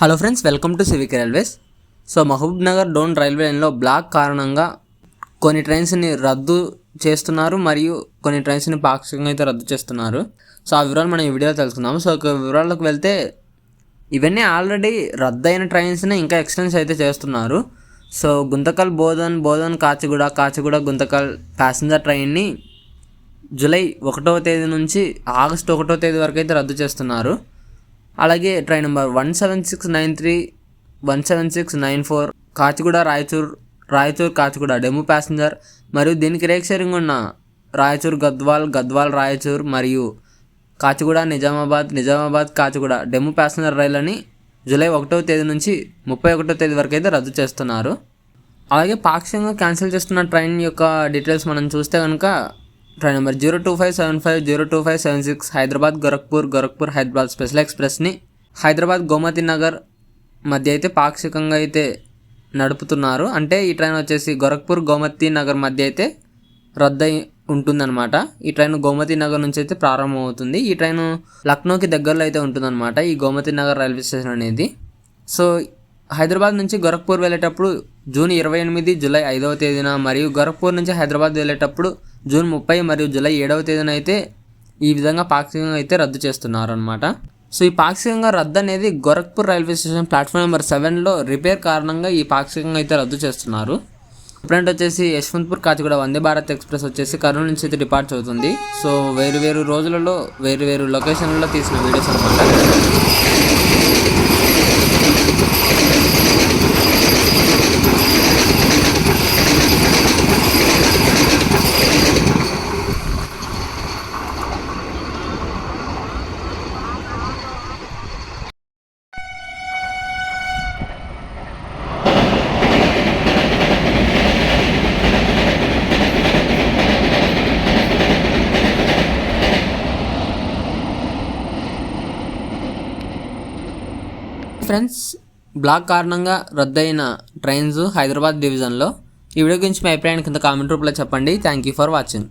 Hello friends welcome to civic railways so Mahabubnagar Dhone railway లైన్లో block కారణంగా కొన్ని ట్రైన్స్ని రద్దు చేస్తున్నారు మరియు కొన్ని ట్రైన్స్ని పాక్షికంగా అయితే రద్దు చేస్తున్నారు. సో ఆ వివరాలు మనం ఈ వీడియోలో తెలుసుకుందాం సో ఒక వివరాలకు వెళ్తే ఇవన్నీ ఆల్రెడీ రద్దయిన ట్రైన్స్ని ఇంకా ఎక్స్టెన్స్ అయితే చేస్తున్నారు. సో గుంతకల్ బోధన్ బోధన్ కాచిగూడ కాచిగూడ గుంతకల్ ప్యాసింజర్ ట్రైన్ని జూలై ఒకటవ తేదీ నుంచి ఆగస్టు ఒకటో తేదీ వరకు అయితే రద్దు చేస్తున్నారు. అలాగే train number one seven six nine three one seven six nine four Kacheguda Raichur Raichur Kacheguda DEMU passenger. మరియు దీనికి రేక్ షేరింగ్ ఉన్న రాయచూర్ గద్వాల్ గద్వాల్ రాయచూర్ మరియు కాచిగూడ నిజామాబాద్ నిజామాబాద్ కాచిగూడ డెము ప్యాసింజర్ రైళ్ళని జూలై ఒకటవ తేదీ నుంచి ముప్పై ఒకటో తేదీ వరకు అయితే రద్దు చేస్తున్నారు. అలాగే పాక్షికంగా క్యాన్సిల్ చేస్తున్న ట్రైన్ యొక్క డీటెయిల్స్ మనం చూస్తే కనుక train number zero two five seven five zero two five seven six Hyderabad Gorakhpur Gorakhpur Hyderabad special ఎక్స్ప్రెస్ని Hyderabad Gomti Nagar మధ్య అయితే పాక్షికంగా అయితే నడుపుతున్నారు. అంటే ఈ ట్రైన్ వచ్చేసి గోరఖ్పూర్ గోమతి నగర్ మధ్య అయితే రద్దయి ఉంటుందన్నమాట. ఈ ట్రైన్ గోమతి నగర్ నుంచి అయితే ప్రారంభమవుతుంది ఈ ట్రైన్ లక్నోకి దగ్గరలో అయితే ఉంటుందన్నమాట ఈ గోమతి నగర్ రైల్వే స్టేషన్ అనేది. సో హైదరాబాద్ నుంచి గోరఖ్పూర్ వెళ్ళేటప్పుడు జూన్ ఇరవై ఎనిమిది జూలై ఐదవ తేదీన మరియు గోరఖ్పూర్ నుంచి హైదరాబాద్ వెళ్ళేటప్పుడు జూన్ ముప్పై మరియు జూలై ఏడవ తేదీన అయితే ఈ విధంగా పాక్షికంగా అయితే రద్దు చేస్తున్నారు అనమాట సో ఈ పాక్షికంగా రద్దు అనేది Gorakhpur railway station platform number సెవెన్లో రిపేర్ కారణంగా ఈ పాక్షికంగా అయితే రద్దు చేస్తున్నారు. ఫ్రంట్ వచ్చేసి యశ్వంత్పూర్ కాచిగూడ వందే భారత్ ఎక్స్ప్రెస్ వచ్చేసి కర్నూలు నుంచి అయితే డిపార్ట్ అవుతుంది సో వేరు వేరు రోజులలో వేరు వేరు లొకేషన్లలో తీసిన వీడియోస్ అనమాట ఫ్రెండ్స్ బ్లాక్ కారణంగా రద్దయిన ట్రైన్స్ హైదరాబాద్ డివిజన్లో ఈ వీడియో గురించి మీ అభిప్రాయాన్ని కింద కామెంట్ రూపంలో చెప్పండి. Thank you for watching